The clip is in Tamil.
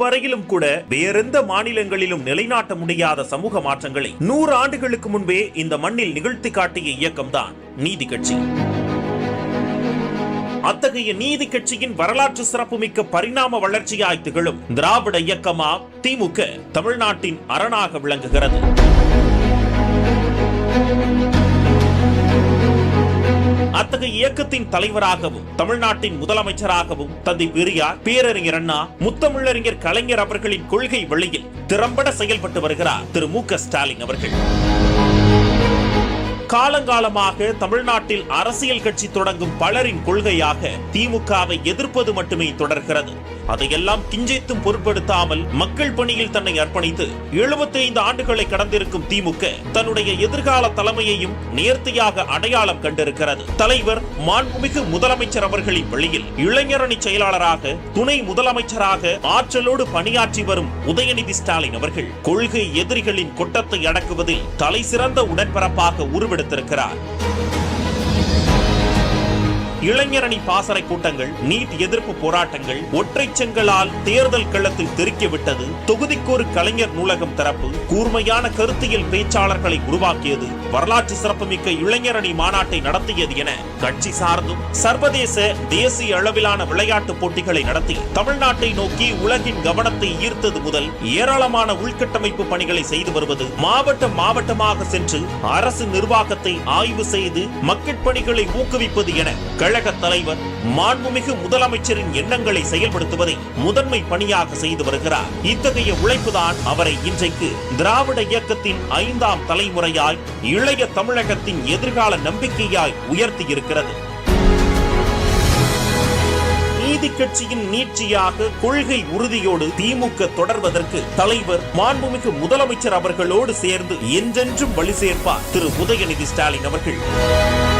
இதுவரையிலும் கூட வேறெந்த மாநிலங்களிலும் நிலைநாட்ட முடியாத சமூக மாற்றங்களை நூறு ஆண்டுகளுக்கு முன்பே இந்த மண்ணில் நிகழ்த்தி காட்டிய இயக்கம்தான் நீதி கட்சி. அத்தகைய நீதி கட்சியின் வரலாற்று சிறப்புமிக்க பரிணாம வளர்ச்சியாய் திகழும் திராவிட இயக்கமா திமுக தமிழ்நாட்டின் அரணாக விளங்குகிறது. அத்தகைய இயக்கத்தின் தலைவராகவும் தமிழ்நாட்டின் முதலமைச்சராகவும் தந்தை பெரியார் பேரறிஞர் அண்ணா முத்தமிழறிஞர் கலைஞர் அவர்களின் கொள்கை வழியில் திறம்பட செயல்பட்டு வருகிறார் திரு மு ஸ்டாலின் அவர்கள். காலங்காலமாக தமிழ்நாட்டில் அரசியல் கட்சி தொடங்கும் பலரின் கொள்கையாக திமுகவை எதிர்ப்பது மட்டுமே தொடர்கிறது. அதையெல்லாம் கிஞ்சித்தும் பொருட்படுத்தாமல் மக்கள் பணியில் தன்னை அர்ப்பணித்து 75 ஆண்டுகளை கடந்திருக்கும் திமுக தன்னுடைய எதிர்கால தலைமையையும் நேர்த்தியாக அடையாளம் கண்டிருக்கிறது. தலைவர் மாண்புமிகு முதலமைச்சர் அவர்களின் வழியில் இளைஞரணி செயலாளராக துணை முதலமைச்சராக ஆற்றலோடு பணியாற்றி வரும் உதயநிதி ஸ்டாலின் அவர்கள் கொள்கை எதிரிகளின் கொட்டத்தை அடக்குவதில் தலை சிறந்த உடன்பரப்பாக உடன்பிறப்பாக உருவெடுத்திருக்கிறார் இளைஞரணி பாசறை கூட்டங்கள் நீட் எதிர்ப்பு போராட்டங்கள் ஒற்றை செங்கலால் தேர்தல் களத்தில் தெறிக்க தொகுதிக்கொரு கலைஞர் நூலகம் தரப்பு கூர்மையான கருத்தியல் பேச்சாளர்களை உருவாக்கியது வரலாற்று சிறப்புமிக்க இளைஞரணி மாநாட்டை நடத்தியது என கட்சி சார்ந்தும் சர்வதேச தேசிய அளவிலான விளையாட்டு போட்டிகளை நடத்தி தமிழ்நாட்டை நோக்கி உலகின் கவனத்தை ஈர்த்தது முதல் ஏராளமான உள்கட்டமைப்பு பணிகளை செய்து வருவது மாவட்டம் மாவட்டமாக சென்று அரசு நிர்வாகத்தை ஆய்வு செய்து மக்கட் பணிகளை ஊக்குவிப்பது என கழக தலைவர் மாண்புமிகு முதலமைச்சரின் எண்ணங்களை செயல்படுத்துவதை முதன்மை பணியாக செய்து வருகிறார். இத்தகைய உழைப்புதான் அவரை இன்றைக்கு திராவிட இயக்கத்தின் ஐந்தாம் தலைமுறையாய் இளைய தமிழகத்தின் எதிர்கால நம்பிக்கையாய் உயர்த்தி இருக்கிறது நீதி கட்சியின் நீட்சியாக கொள்கை உறுதியோடு திமுக தொடர்வதற்கு தலைவர் மாண்புமிகு முதலமைச்சர் அவர்களோடு சேர்ந்து என்றென்றும் வழி சேர்ப்பார் திரு. உதயநிதி ஸ்டாலின் அவர்கள்.